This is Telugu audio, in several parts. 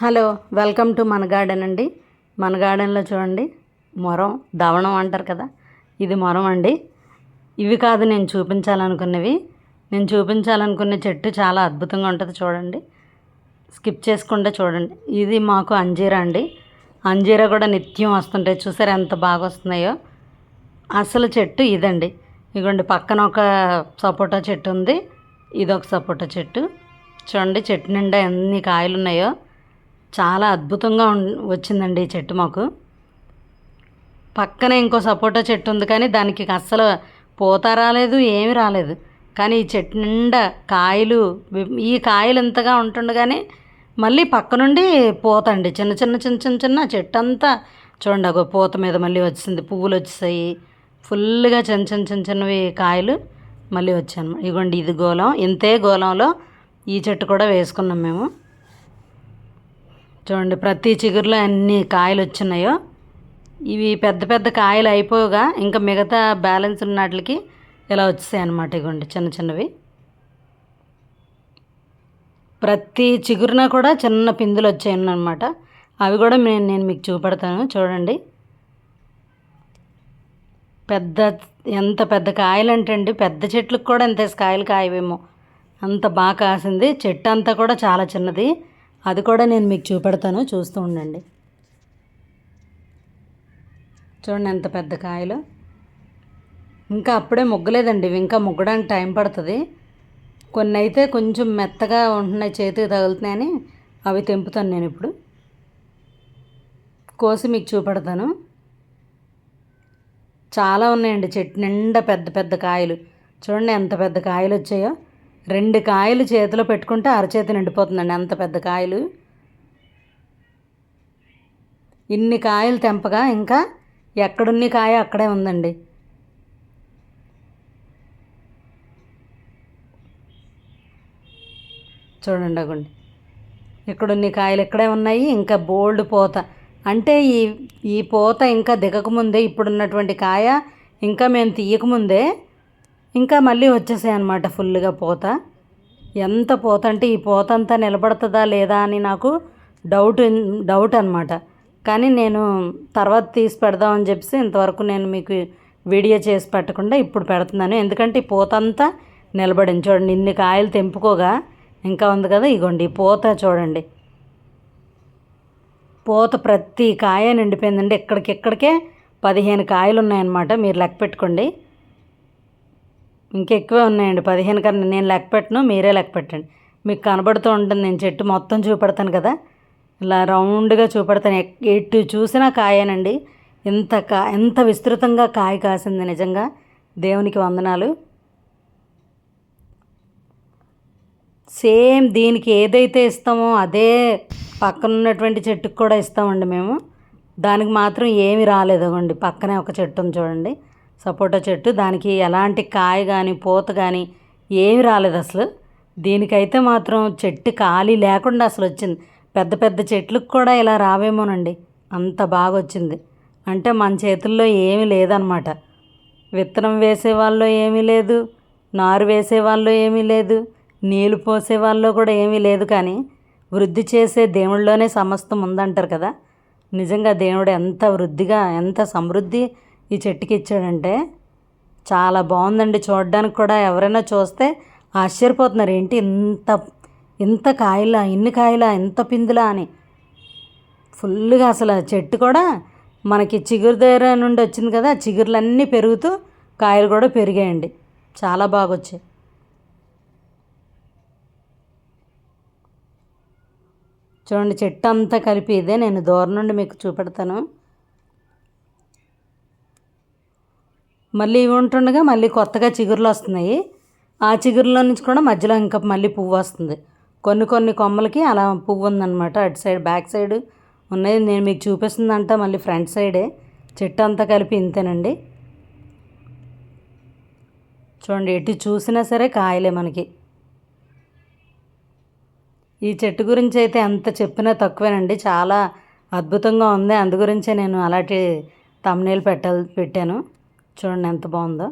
హలో వెల్కమ్ టు మన గార్డెన్ అండి. మన గార్డెన్లో చూడండి మొరం దవణం అంటారు కదా ఇది మొరం అండి. ఇవి కాదు నేను చూపించాలనుకున్నవి. నేను చూపించాలనుకున్న చెట్టు చాలా అద్భుతంగా ఉంటుంది చూడండి. స్కిప్ చేసుకుంటే చూడండి. ఇది మాకు అంజీరా అండి. అంజీరా కూడా నిత్యం వస్తుంటాయి. చూసారు ఎంత బాగా వస్తున్నాయో? అసలు చెట్టు ఇదండి. ఇదిగోండి పక్కన ఒక సపోటా చెట్టు ఉంది. ఇది ఒక సపోటా చెట్టు. చూడండి చెట్టు నిండా ఎన్ని కాయలు ఉన్నాయో చాలా అద్భుతంగా ఉం- వచ్చిందండి ఈ చెట్టు మాకు. పక్కనే ఇంకో సపోటా చెట్టు ఉంది కానీ దానికి అస్సలు పూత రాలేదు ఏమీ రాలేదు. కానీ ఈ చెట్టు నిండా కాయలు ఈ కాయలు ఇంతగా ఉంటుండగానే మళ్ళీ పక్క నుండి పూత అండి చిన్న చిన్న చిన్న చిన్న చిన్న చెట్టు అంతా చూడండి ఒక పూత మీద మళ్ళీ వచ్చింది. పువ్వులు వచ్చేసాయి. ఫుల్గా చిన్న చిన్న చిన్న చిన్నవి కాయలు మళ్ళీ వచ్చాను ఇదిగోండి ఇది గోళం ఇంతే గోళంలో ఈ చెట్టు కూడా వేసుకున్నాం మేము. చూడండి ప్రతి చిగురులో అన్ని కాయలు వచ్చినాయో. ఇవి పెద్ద పెద్ద కాయలు అయిపోగా ఇంకా మిగతా బ్యాలెన్స్ ఉన్న వాటికి ఇలా వచ్చాయి అన్నమాట ఇగోండి చిన్న చిన్నవి. ప్రతి చిగురున కూడా చిన్న పిందులు వచ్చాయన్నమాట అవి కూడా నేను నేను మీకు చూపెడతాను చూడండి. పెద్ద ఎంత పెద్ద కాయలు అంటే అండి పెద్ద చెట్లకు కూడా ఎంత కాయలు కాయవేమో. అంత బాగా కాసింది. చెట్టు అంతా కూడా చాలా చిన్నది. అది కూడా నేను మీకు చూపెడతాను. చూస్తూ ఉండండి. చూడండి ఎంత పెద్ద కాయలు. ఇంకా అప్పుడే ముగ్గలేదండి. ఇంకా ముగ్గడానికి టైం పడుతుంది. కొన్ని అయితే కొంచెం మెత్తగా ఉంటున్నాయి చేతికి తగులుతున్నాయని అవి తెంపుతాను నేను ఇప్పుడు. కోసి మీకు చూపెడతాను. చాలా ఉన్నాయండి చెట్టు నిండా పెద్ద పెద్ద కాయలు. చూడండి ఎంత పెద్ద కాయలు వచ్చాయో. రెండు కాయలు చేతిలో పెట్టుకుంటే అరచేతి నిండిపోతుందండి. అంత పెద్ద కాయలు? ఇన్ని కాయలు తెంపగా ఇంకా ఎక్కడున్ని కాయ అక్కడే ఉందండి. చూడండి అగండి. ఇక్కడున్ని కాయలు ఇక్కడే ఉన్నాయి ఇంకా బోల్డ్ పోత. అంటే ఈ ఈ పోత ఇంకా దిగకముందే ఇప్పుడున్నటువంటి కాయ ఇంకా మేము తీయకముందే ఇంకా మళ్ళీ వచ్చేసాయి అనమాట ఫుల్గా పోత. ఎంత పోత అంటే ఈ పోత అంతా నిలబడుతుందా లేదా అని నాకు డౌట్ డౌట్ అనమాట కానీ నేను తర్వాత తీసి పెడదామని చెప్పేసి ఇంతవరకు నేను మీకు వీడియో చేసి పెట్టకుండా ఇప్పుడు పెడుతున్నాను. ఎందుకంటే ఈ పూత అంతా నిలబడింది చూడండి. ఇన్ని కాయలు తెంపుకోగా ఇంకా ఉంది కదా ఇగోండి. ఈ పూత చూడండి. పూత ప్రతి కాయ నిండిపోయిందండి. ఇక్కడికిక్కడికే పదిహేను కాయలు ఉన్నాయన్నమాట. మీరు లెక్క పెట్టుకోండి. ఇంకెక్కువే ఉన్నాయండి. పదిహేను కన్నా నేను లెక్క పెట్టను మీరే లెక్క పెట్టండి. మీకు కనబడుతూ ఉంటుంది నేను చెట్టు మొత్తం చూపెడతాను కదా. ఇలా రౌండ్గా చూపెడతాను. ఎక్- ఎటు చూసినా కాయేనండి. ఇంత కా ఎంత విస్తృతంగా కాయ కాసింది నిజంగా. దేవునికి వందనాలు. సేమ్ దీనికి ఏదైతే ఇస్తామో అదే పక్కన ఉన్నటువంటి చెట్టుకు కూడా ఇస్తామండి మేము. దానికి మాత్రం ఏమి రాలేదు అండి పక్కనే ఒక చెట్టు ఉంది చూడండి. సపోటా చెట్టు దానికి ఎలాంటి కాయ కానీ పూత కానీ ఏమి రాలేదు అసలు. దీనికైతే మాత్రం చెట్టు ఖాళీ లేకుండా అసలు వచ్చింది. పెద్ద పెద్ద చెట్లకు కూడా ఇలా రావేమోనండి. అంత బాగా వచ్చింది. అంటే మన చేతుల్లో ఏమీ లేదనమాట విత్తనం వేసే వాళ్ళు ఏమీ లేదు. నారు వేసే వాళ్ళు ఏమీ లేదు. నీళ్ళు పోసే వాళ్ళు కూడా ఏమీ లేదు కానీ వృద్ధి చేసే దేవుళ్ళలోనే సమస్తం ఉందంటారు కదా. నిజంగా దేవుడు ఎంత వృద్ధిగా ఎంత సమృద్ధి ఈ చెట్టుకి ఇచ్చాడంటే చాలా బాగుందండి. చూడడానికి కూడా ఎవరైనా చూస్తే ఆశ్చర్యపోతున్నారు. ఏంటి ఇంత ఇంత కాయలా ఇన్ని కాయలా ఇంత పిందులా అని. ఫుల్గా అసలు ఆ చెట్టు కూడా మనకి చిగురు దగ్గర నుండి వచ్చింది కదా చిగురులన్నీ పెరుగుతూ కాయలు కూడా పెరిగాయండి. చాలా బాగా వచ్చాయి. చూడండి చెట్టు అంతా కలిపి ఇదే. నేను దూరం నుండి మీకు చూపెడతాను. మళ్ళీ ఇవి ఉంటుండగా మళ్ళీ కొత్తగా చిగురులు వస్తున్నాయి. ఆ చిగురులో నుంచి కూడా మధ్యలో ఇంకా మళ్ళీ పువ్వు వస్తుంది. కొన్ని కొన్ని కొమ్మలకి అలా పువ్వు ఉందన్నమాట. అటు సైడ్ బ్యాక్ సైడ్ ఉన్నాయి. నేను మీకు చూపిస్తుందంట మళ్ళీ ఫ్రంట్ సైడే. చెట్టు అంతా కలిపి ఇంతేనండి. చూడండి ఎటు చూసినా సరే కాయలే మనకి. ఈ చెట్టు గురించి అయితే ఎంత చెప్పినా తక్కువేనండి. చాలా అద్భుతంగా ఉంది. అందు గురించే నేను అలాంటి తమ్నేలు పెట్టాలి పెట్టాను. చూడండి ఎంత బాగుందో.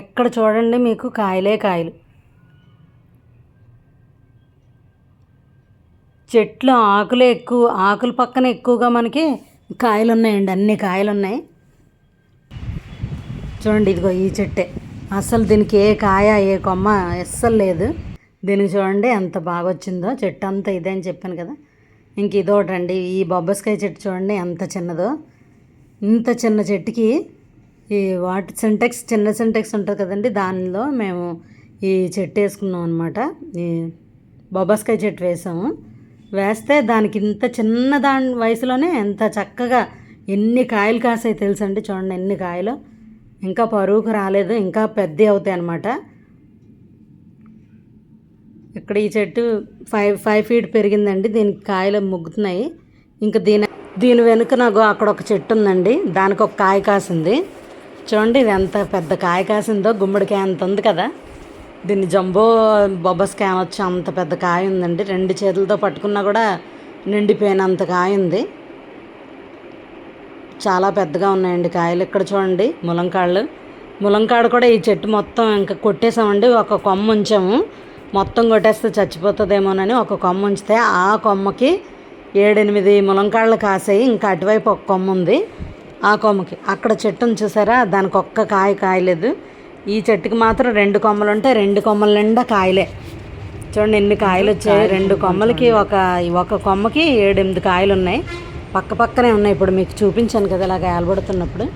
ఎక్కడ చూడండి మీకు కాయలే కాయలు. చెట్లు ఆకులు ఎక్కువ ఆకుల పక్కన ఎక్కువగా మనకి కాయలు ఉన్నాయండి అన్ని కాయలు ఉన్నాయి చూడండి ఇదిగో ఈ చెట్టే. అసలు దీనికి ఏ కాయ ఏ కొమ్మ అస్సలు లేదు. దీనికి చూడండి ఎంత బాగా వచ్చిందో చెట్టు అంతా ఇదే అని చెప్పాను కదా. ఇంక ఇదోటండి ఈ బొబ్బస్కాయ చెట్టు చూడండి ఎంత చిన్నదో. ఇంత చిన్న చెట్టుకి ఈ వాటర్ సింటెక్స్ చిన్న సింటెక్స్ ఉంటుంది కదండి దానిలో మేము ఈ చెట్టు వేసుకున్నాం అనమాట ఈ బొబ్బస్కాయ చెట్టు వేసాము. వేస్తే దానికి ఇంత చిన్న దాని వయసులోనే ఎంత చక్కగా ఎన్ని కాయలు కాసాయి తెలుసండి చూడండి ఎన్ని కాయలు. ఇంకా పరువుకు రాలేదు ఇంకా పెద్ద అవుతాయి అన్నమాట. ఇక్కడ ఈ చెట్టు ఫైవ్ ఫైవ్ ఫీట్ పెరిగిందండి. దీనికి కాయలు ముగ్గుతున్నాయి. ఇంకా దీని దీని వెనుక నాకు అక్కడ ఒక చెట్టు ఉందండి. దానికి ఒక కాయ కాసింది. చూడండి ఇది ఎంత పెద్ద కాయ కాసిందో. గుమ్మడికాయ అంత ఉంది కదా. దీన్ని జంబో బొబ్బస్కాయ వచ్చి అంత పెద్ద కాయ ఉందండి. రెండు చేతులతో పట్టుకున్నా కూడా నిండిపోయినంత కాయ ఉంది. చాలా పెద్దగా ఉన్నాయండి కాయలు. ఇక్కడ చూడండి ములంకాళ్ళు. ములంకాడ కూడా ఈ చెట్టు మొత్తం ఇంకా కొట్టేసామండి. ఒక కొమ్మ ఉంచాము. మొత్తం కొట్టేస్తే చచ్చిపోతుందేమోనని ఒక కొమ్మ ఉంచితే ఆ కొమ్మకి ఏడెనిమిది ములంకాళ్ళు కాసాయి ఇంకా అటువైపు ఒక కొమ్మ ఉంది. ఆ కొమ్మకి. అక్కడ చెట్టును చూసారా? దానికి ఒక్క కాయ కాయలేదు. ఈ చెట్టుకి మాత్రం రెండు కొమ్మలు ఉంటాయి రెండు కొమ్మల నిండా కాయలే. చూడండి ఎన్ని కాయలు వచ్చాయి. రెండు కొమ్మలకి ఒక ఒక కొమ్మకి ఏడెనిమిది కాయలు ఉన్నాయి పక్క పక్కనే ఉన్నాయి. ఇప్పుడు మీకు చూపించాను కదా ఇలాగ ఏలబడుతున్నప్పుడు.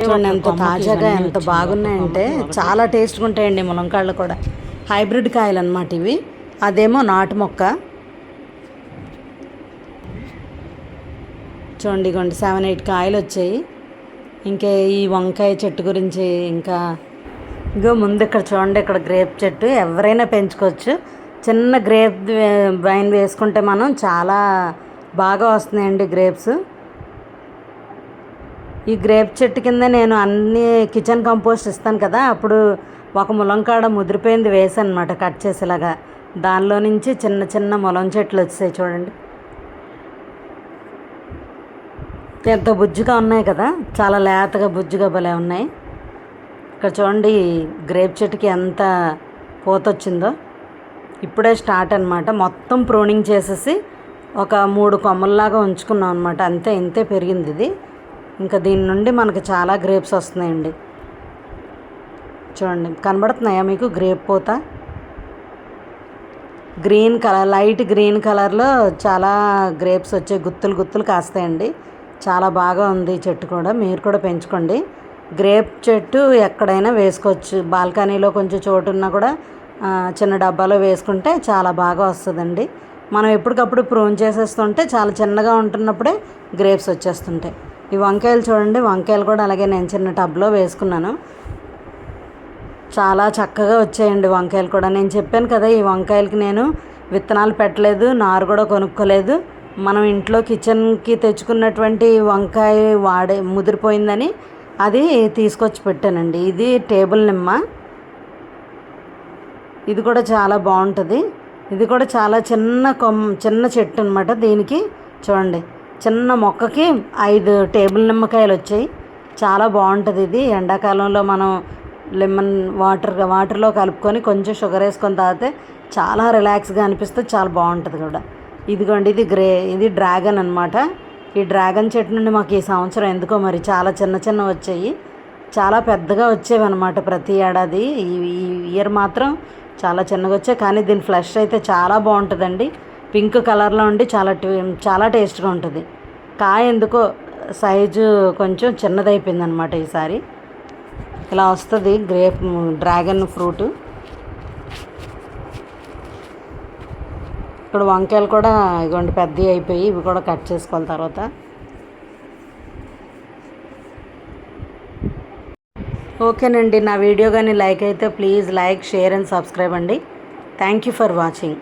చూడండి ఎంత తాజాగా ఎంత బాగున్నాయంటే చాలా టేస్ట్గా ఉంటాయండి ములంకాళ్ళు కూడా. హైబ్రిడ్ కాయలు అనమాట ఇవి. అదేమో నాటు మొక్క. చూడండి ఇగోండి సెవెన్ ఎయిట్ కాయలు వచ్చాయి ఇంకే ఈ వంకాయ చెట్టు గురించి ఇంకా ఇగో ముందు ఇక్కడ చూడండి ఇక్కడ గ్రేప్ చెట్టు. ఎవరైనా పెంచుకోవచ్చు. చిన్న గ్రేప్ వైన్ వేసుకుంటే మనం చాలా బాగా వస్తున్నాయండి గ్రేప్స్ ఈ గ్రేప్ చెట్టు కింద నేను అన్ని కిచెన్ కంపోస్ట్ ఇస్తాను కదా అప్పుడు ఒక ములంకాడ ముదిరిపోయింది వేసాను అనమాట కట్ చేసేలాగా. దానిలో నుంచి చిన్న చిన్న ములం చెట్లు వచ్చాయి చూడండి. ఎంత బుజ్జిగా ఉన్నాయి కదా చాలా లేతగా బుజ్జిగా భలే ఉన్నాయి. ఇక్కడ చూడండి గ్రేప్ చెట్టుకి ఎంత పూత వచ్చిందో. ఇప్పుడే స్టార్ట్ అనమాట మొత్తం ప్రూనింగ్ చేసేసి ఒక మూడు కొమ్మల్లాగా ఉంచుకున్నాం అనమాట అంతే ఇంతే పెరిగింది ఇది. ఇంకా దీని నుండి మనకి చాలా గ్రేప్స్ వస్తున్నాయండి. చూడండి కనబడుతున్నాయా మీకు? గ్రేప్ పూత. గ్రీన్ కలర్ లైట్ గ్రీన్ కలర్లో చాలా గ్రేప్స్ వచ్చే గుత్తులు గుత్తులు కాస్తాయండి. చాలా బాగా ఉంది ఈ చెట్టు కూడా మీరు కూడా పెంచుకోండి. గ్రేప్ చెట్టు ఎక్కడైనా వేసుకోవచ్చు. బాల్కనీలో కొంచెం చోటు ఉన్నా కూడా చిన్న డబ్బాలో వేసుకుంటే చాలా బాగా వస్తుందండి. మనం ఎప్పటికప్పుడు ప్రూన్ చేసేస్తుంటే చాలా చిన్నగా ఉంటున్నప్పుడే గ్రేప్స్ వచ్చేస్తుంటాయి. ఈ వంకాయలు చూడండి వంకాయలు కూడా అలాగే నేను చిన్న టబ్లో వేసుకున్నాను. చాలా చక్కగా వచ్చాయండి వంకాయలు కూడా. నేను చెప్పాను కదా ఈ వంకాయలకి నేను విత్తనాలు పెట్టలేదు నారు కూడా కొనుక్కోలేదు. మనం ఇంట్లో కిచెన్కి తెచ్చుకున్నటువంటి వంకాయ వాడే ముదిరిపోయిందని అది తీసుకొచ్చి పెట్టానండి. ఇది టేబుల్ నిమ్మ. ఇది కూడా చాలా బాగుంటుంది. ఇది కూడా చాలా చిన్న కొమ్మ చిన్న చెట్టు అనమాట దీనికి. చూడండి. చిన్న మొక్కకి ఐదు టేబుల్ నిమ్మకాయలు వచ్చాయి. చాలా బాగుంటుంది ఇది. ఎండాకాలంలో మనం లెమన్ వాటర్ వాటర్లో కలుపుకొని కొంచెం షుగర్ వేసుకొని తాగితే చాలా రిలాక్స్గా అనిపిస్తే చాలా బాగుంటుంది కూడా. ఇదిగోండి ఇది గ్రే ఇది డ్రాగన్ అనమాట ఈ డ్రాగన్ చెట్టు నుండి మాకు ఈ సంవత్సరం ఎందుకో మరి చాలా చిన్న చిన్న వచ్చాయి. చాలా పెద్దగా వచ్చేవి అనమాట ప్రతి ఏడాది. ఈ ఇయర్ మాత్రం చాలా చిన్నగా వచ్చాయి. కానీ దీని ఫ్లష్ అయితే చాలా బాగుంటుందండి. పింక్ కలర్లో ఉండి చాలా చాలా టేస్ట్గా ఉంటుంది. కాయ ఎందుకో సైజు కొంచెం చిన్నదైపోయింది అనమాట ఈసారి ఇలా వస్తుంది గ్రేప్ డ్రాగన్ ఫ్రూట్. ఇక్కడ వంకాయలు కూడా ఇగోండి పెద్దవి అయిపోయి ఇవి కూడా కట్ చేసుకోవాలి తర్వాత. ఓకేనండి నా వీడియో కానీ లైక్ అయితే please like share and subscribe అండి. Thank you for watching.